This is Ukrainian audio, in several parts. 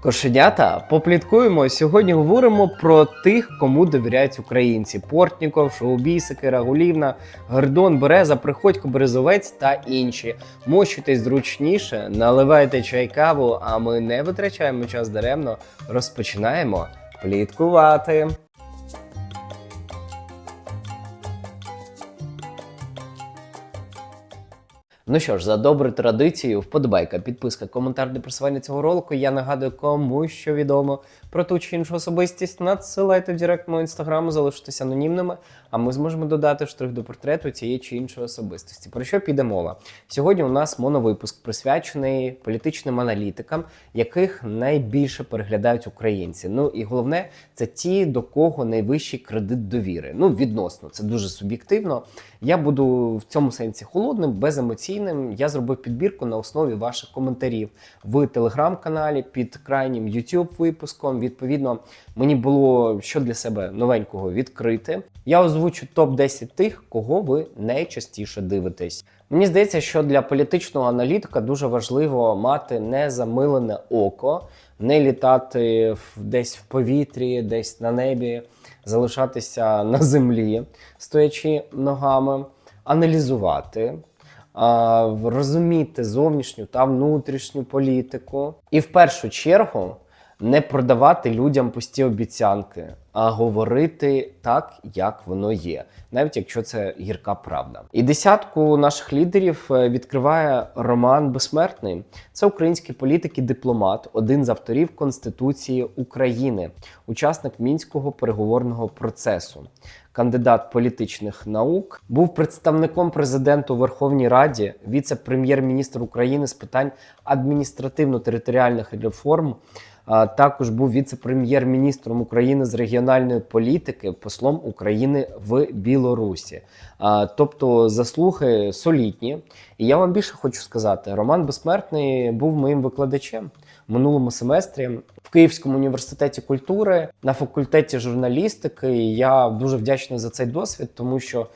Кошенята, попліткуємо. Сьогодні говоримо про тих, кому довіряють українці: Портніков, Шоубісики, Рагулівна, Гордон, Береза, Приходько, Березовець та інші. Мощуйтесь зручніше, наливайте чай каву, а ми не витрачаємо час даремно. Розпочинаємо пліткувати. Ну що ж, за добру традицію, вподобайка, підписка, коментар для просування цього ролику. Я нагадую, кому що відомо про ту чи іншу особистість. Надсилайте в директ мого інстаграму, залишитися анонімними, а ми зможемо додати штрих до портрету цієї чи іншої особистості. Про що піде мова? Сьогодні у нас моновипуск присвячений політичним аналітикам, яких найбільше переглядають українці. Ну і головне, це ті, до кого найвищий кредит довіри. Ну, відносно, це дуже суб'єктивно. Я буду в цьому сенсі холодним, беземоційним. Я зробив підбірку на основі ваших коментарів в телеграм-каналі під крайнім YouTube випуском. Відповідно, мені було що для себе новенького відкрити. Я озвучу топ 10 тих, кого ви найчастіше дивитесь. Мені здається, що для політичного аналітика дуже важливо мати незамилене око, не літати десь в повітрі, десь на небі, залишатися на землі, стоячи ногами, аналізувати, розуміти зовнішню та внутрішню політику. І в першу чергу не продавати людям пусті обіцянки, а говорити так, як воно є, навіть якщо це гірка правда. І десятку наших лідерів е, відкриває Роман Безсмертний. Це український політик і дипломат, один з авторів Конституції України, учасник мінського переговорного процесу. Кандидат політичних наук був представником президента у Верховній Раді, віце-прем'єр-міністр України з питань адміністративно-територіальних реформ. Також був віце-прем'єр-міністром України з регіональної політики, послом України в Білорусі. Тобто заслуги солідні. І я вам більше хочу сказати: Роман Безсмертний був моїм викладачем в минулому семестрі в Київському університеті культури на факультеті журналістики. І я дуже вдячний за цей досвід, тому що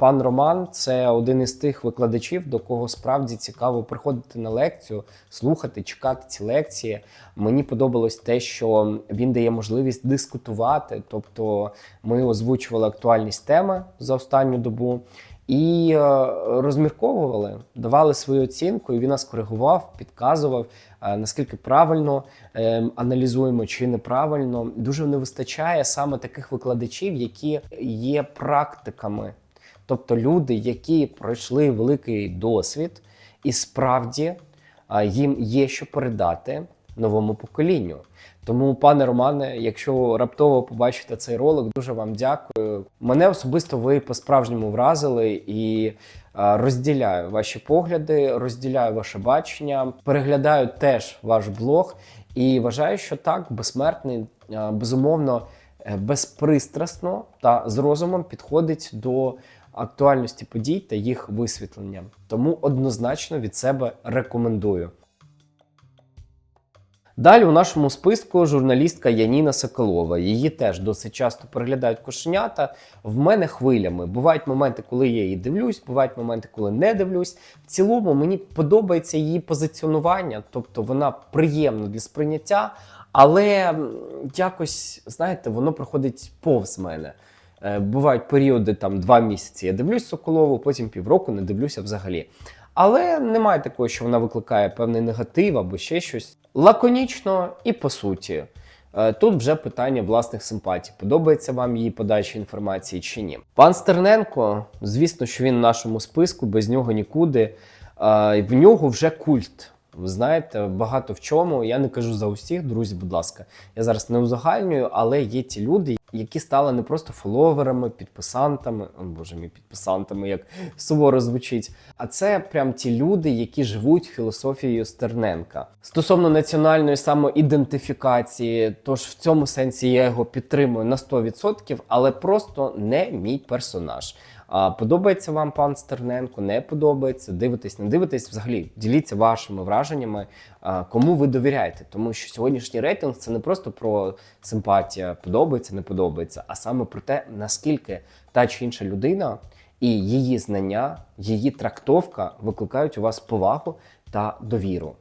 пан Роман це один із тих викладачів, до кого справді цікаво приходити на лекцію, слухати, чекати ці лекції. Мені подобалось те, що він дає можливість дискутувати. Тобто, ми озвучували актуальність теми за останню добу. І е, розмірковували, давали свою оцінку, і він нас коригував, підказував, е, наскільки правильно е, аналізуємо чи неправильно. Дуже не вистачає саме таких викладачів, які є практиками, тобто люди, які пройшли великий досвід, і справді їм є що передати новому поколінню. Тому, пане Романе, якщо раптово побачите цей ролик, дуже вам дякую. Мене особисто ви по-справжньому вразили і розділяю ваші погляди, розділяю ваше бачення, переглядаю теж ваш блог і вважаю, що так, безсмертний, безумовно, е, безпристрасно та з розумом підходить до актуальності подій та їх висвітлення. Тому однозначно від себе рекомендую. Далі у нашому списку журналістка Яніна Соколова. Її теж досить часто переглядають кошенята. В мене хвилями. Бувають моменти, коли я її дивлюсь, бувають моменти, коли не дивлюсь. В цілому мені подобається її позиціонування, тобто вона приємна для сприйняття, але якось, знаєте, воно проходить повз мене. Е, Бувають періоди там два місяці. Я дивлюсь Соколову, потім півроку не дивлюся взагалі. Але немає такого, що вона викликає певний негатив або ще щось. Лаконічно і по суті. Е, Тут вже питання власних симпатій. Подобається вам її подача інформації чи ні. Пан Стерненко, звісно, що він в нашому списку, без нього нікуди. Е, В нього вже культ. Ви знаєте, багато в чому. Я не кажу за усіх, друзі, будь ласка. Я зараз не узагальнюю, але є ті люди, які стали не просто фоловерами, підписантами, о, боже мій, підписантами, як суворо звучить. А це прям ті люди, які живуть філософією Стерненка. Стосовно національної самоідентифікації, тож в цьому сенсі я його підтримую на 100%, але просто не мій персонаж. А подобається вам пан Стерненко? Не подобається? Дивитесь, не дивитесь? Взагалі діліться вашими враженнями, кому ви довіряєте. Тому що сьогоднішній рейтинг це не просто про симпатія, подобається, не подобається, а саме про те, наскільки та чи інша людина і її знання, її трактовка викликають у вас повагу та довіру.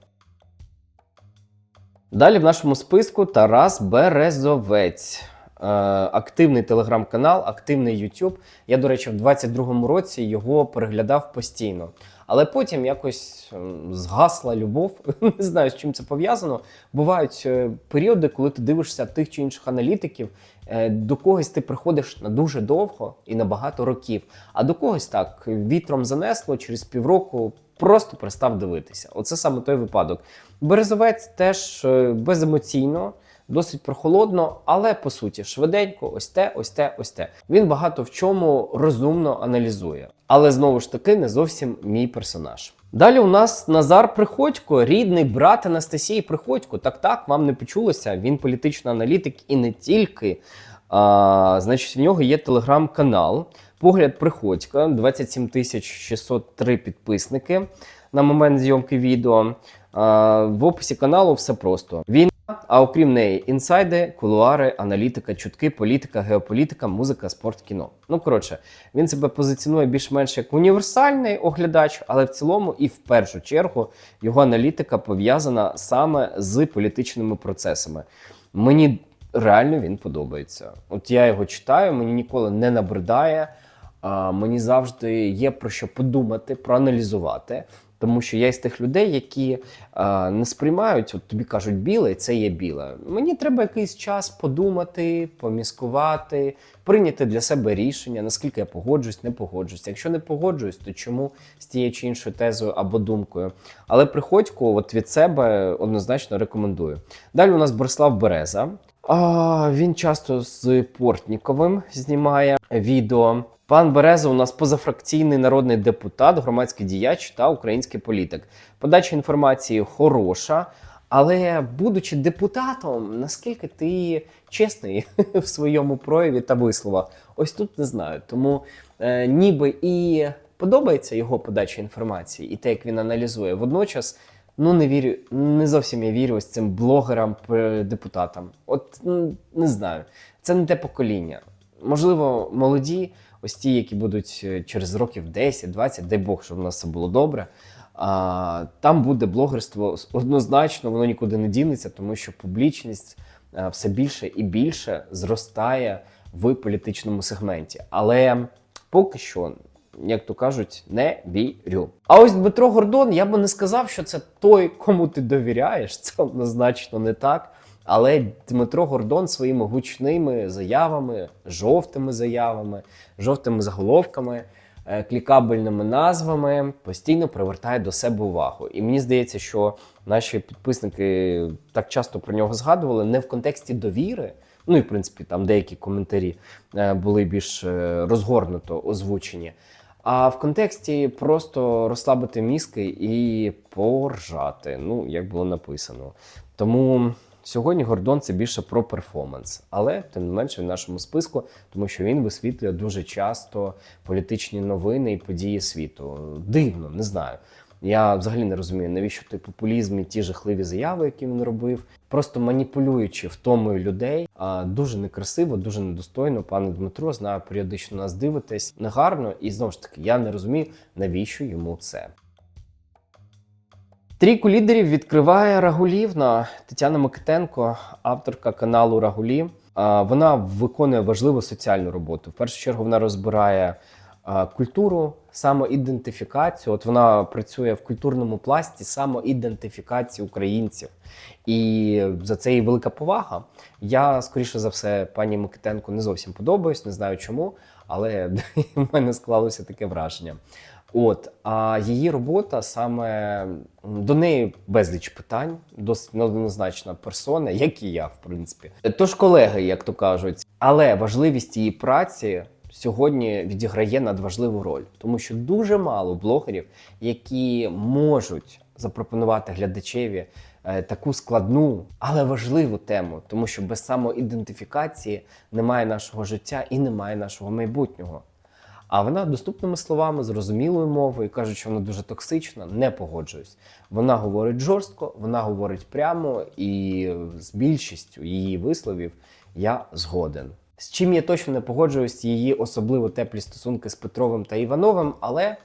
Далі в нашому списку Тарас Березовець. Е, активний телеграм-канал, активний YouTube. Я, до речі, в 22-му році його переглядав постійно. Але потім якось ем, згасла любов. Не знаю, з чим це пов'язано. Бувають е, періоди, коли ти дивишся тих чи інших аналітиків, е, до когось ти приходиш на дуже довго і на багато років, а до когось так вітром занесло через півроку. Просто перестав дивитися. Оце саме той випадок. Березовець теж беземоційно, досить прохолодно, але по суті швиденько, ось те, ось те, ось те. Він багато в чому розумно аналізує. Але знову ж таки не зовсім мій персонаж. Далі у нас Назар Приходько, рідний брат Анастасії Приходько. Так, так, вам не почулося. Він політичний аналітик і не тільки. А, значить, в нього є телеграм-канал. Погляд Приходька, 27 тисяч 603 підписники на момент зйомки відео. А, в описі каналу все просто. Він, а окрім неї, інсайди, кулуари, аналітика, чутки, політика, геополітика, музика, спорт, кіно. Ну коротше, він себе позиціонує більш-менш як універсальний оглядач, але в цілому і в першу чергу його аналітика пов'язана саме з політичними процесами. Мені реально він подобається. От я його читаю, мені ніколи не набридає. Мені завжди є про що подумати, проаналізувати. Тому що я із тих людей, які а, не сприймають, от тобі кажуть, біле, це є біле. Мені треба якийсь час подумати, поміскувати, прийняти для себе рішення, наскільки я погоджуюсь, не погоджуюсь. Якщо не погоджуюсь, то чому з тією чи іншою тезою або думкою. Але приходько от від себе однозначно рекомендую. Далі у нас Борислав Береза. А, він часто з Портніковим знімає відео. Пан Береза у нас позафракційний народний депутат, громадський діяч та український політик. Подача інформації хороша, але будучи депутатом, наскільки ти чесний в своєму прояві та висловах, ось тут не знаю. Тому е, ніби і подобається його подача інформації, і те, як він аналізує. Водночас, ну не вірю, не зовсім я вірю ось цим блогерам, депутатам. От не знаю, це не те покоління. Можливо, молоді, ось ті, які будуть е, через років 10-20, дай Бог, щоб в нас все було добре. А, там буде блогерство однозначно, воно нікуди не дінеться, тому що публічність е, все більше і більше зростає в політичному сегменті. Але поки що, як то кажуть, не вірю. А ось Дмитро Гордон, я би не сказав, що це той, кому ти довіряєш. Це однозначно не так. Але Дмитро Гордон своїми гучними заявами, жовтими заявами, жовтими заголовками, е, клікабельними назвами постійно привертає до себе увагу. І мені здається, що наші підписники так часто про нього згадували не в контексті довіри. Ну і в принципі там деякі коментарі е, були більш е, розгорнуто озвучені. А в контексті просто розслабити мізки і поржати, ну як було написано. Тому сьогодні Гордон це більше про перформанс, але тим не менше в нашому списку, тому що він висвітлює дуже часто політичні новини і події світу. Дивно, не знаю. Я взагалі не розумію, навіщо той популізм і ті жахливі заяви, які він робив, просто маніпулюючи втомою людей. А дуже некрасиво, дуже недостойно. Пане Дмитро, знаю, періодично нас дивитесь негарно, і знову ж таки я не розумію, навіщо йому це. Трійку лідерів відкриває Рагулівна Тетяна Микитенко, авторка каналу Рагулі. Вона виконує важливу соціальну роботу. В першу чергу вона розбирає культуру, самоідентифікацію. От вона працює в культурному пласті самоідентифікації українців. І за це їй велика повага. Я, скоріше за все, пані Микитенко не зовсім подобаюсь, не знаю чому, але в мене склалося таке враження. От, а її робота саме до неї безліч питань, досить неоднозначна персона, як і я, в принципі. Тож, колеги, як то кажуть, але важливість її праці сьогодні відіграє надважливу роль, тому що дуже мало блогерів, які можуть запропонувати глядачеві е, таку складну, але важливу тему, тому що без самоідентифікації немає нашого життя і немає нашого майбутнього. А вона доступними словами, зрозумілою мовою, кажуть, що вона дуже токсична, не погоджуюсь. Вона говорить жорстко, вона говорить прямо, і з більшістю її висловів я згоден. З чим я точно не погоджуюсь, її особливо теплі стосунки з Петровим та Івановим, але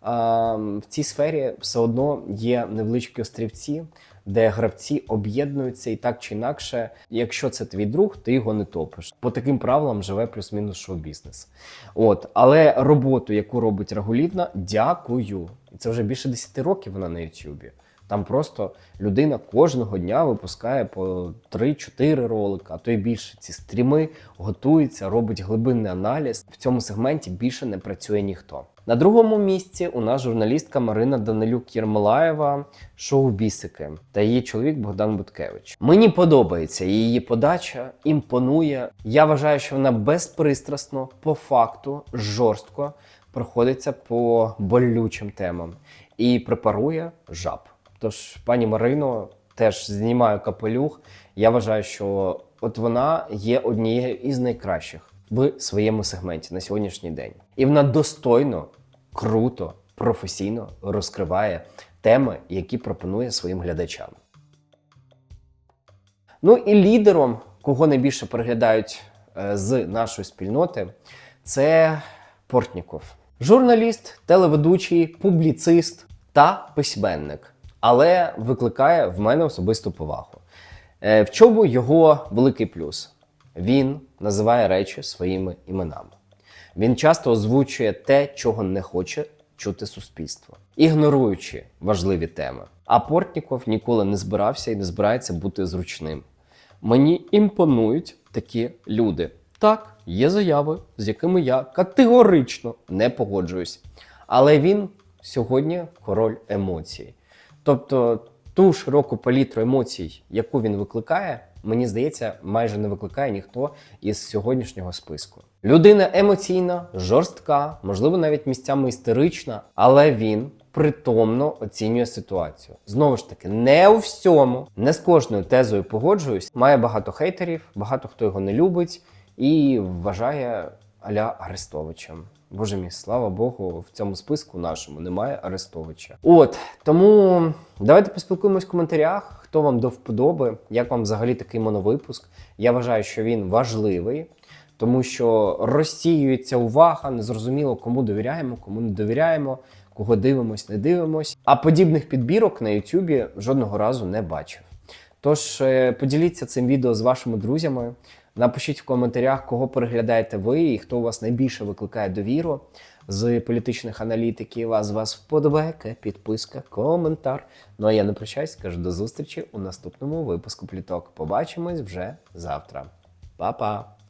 а, в цій сфері все одно є невеличкі острівці. де гравці об'єднуються і так чи інакше, якщо це твій друг, ти його не топиш. По таким правилам живе плюс-мінус шоу-бізнес. От, але роботу, яку робить Рагулівна, дякую. Це вже більше 10 років вона на Ютубі. Там просто людина кожного дня випускає по 3-4 ролика, а то й більше. Ці стріми готується, робить глибинний аналіз. В цьому сегменті більше не працює ніхто. На другому місці у нас журналістка Марина Данилюк Єрмолаєва, шоу Бісики та її чоловік Богдан Буткевич. Мені подобається її подача, імпонує. Я вважаю, що вона безпристрасно, по факту, жорстко проходиться по болючим темам і препарує жаб. Тож, пані Марино, теж знімаю капелюх. Я вважаю, що от вона є однією із найкращих в своєму сегменті на сьогоднішній день. І вона достойно, круто, професійно розкриває теми, які пропонує своїм глядачам. Ну і лідером, кого найбільше переглядають е, з нашої спільноти, це Портніков. Журналіст, телеведучий, публіцист та письменник, але викликає в мене особисту повагу. Е, В чому його великий плюс? Він називає речі своїми іменами. Він часто озвучує те, чого не хоче чути суспільство, ігноруючи важливі теми. А Портніков ніколи не збирався і не збирається бути зручним. Мені імпонують такі люди. Так, є заяви, з якими я категорично не погоджуюсь. Але він сьогодні король емоцій. Тобто ту широку палітру емоцій, яку він викликає, мені здається, майже не викликає ніхто із сьогоднішнього списку. Людина емоційна, жорстка, можливо, навіть місцями істерична, але він притомно оцінює ситуацію. Знову ж таки, не у всьому, не з кожною тезою погоджуюсь. Має багато хейтерів, багато хто його не любить і вважає аля Арестовичем. Боже мій, слава Богу, в цьому списку нашому немає Арестовича. От тому давайте поспілкуємось в коментарях, хто вам до вподоби, як вам взагалі такий моновипуск. Я вважаю, що він важливий, тому що розсіюється увага, незрозуміло, кому довіряємо, кому не довіряємо, кого дивимось, не дивимось. А подібних підбірок на Ютубі жодного разу не бачив. Тож е, поділіться цим відео з вашими друзями. Напишіть в коментарях, кого переглядаєте ви і хто у вас найбільше викликає довіру з політичних аналітиків. А з вас вподобайка, підписка, коментар. Ну а я не прощаюсь, кажу до зустрічі у наступному випуску пліток. Побачимось вже завтра. Па-па!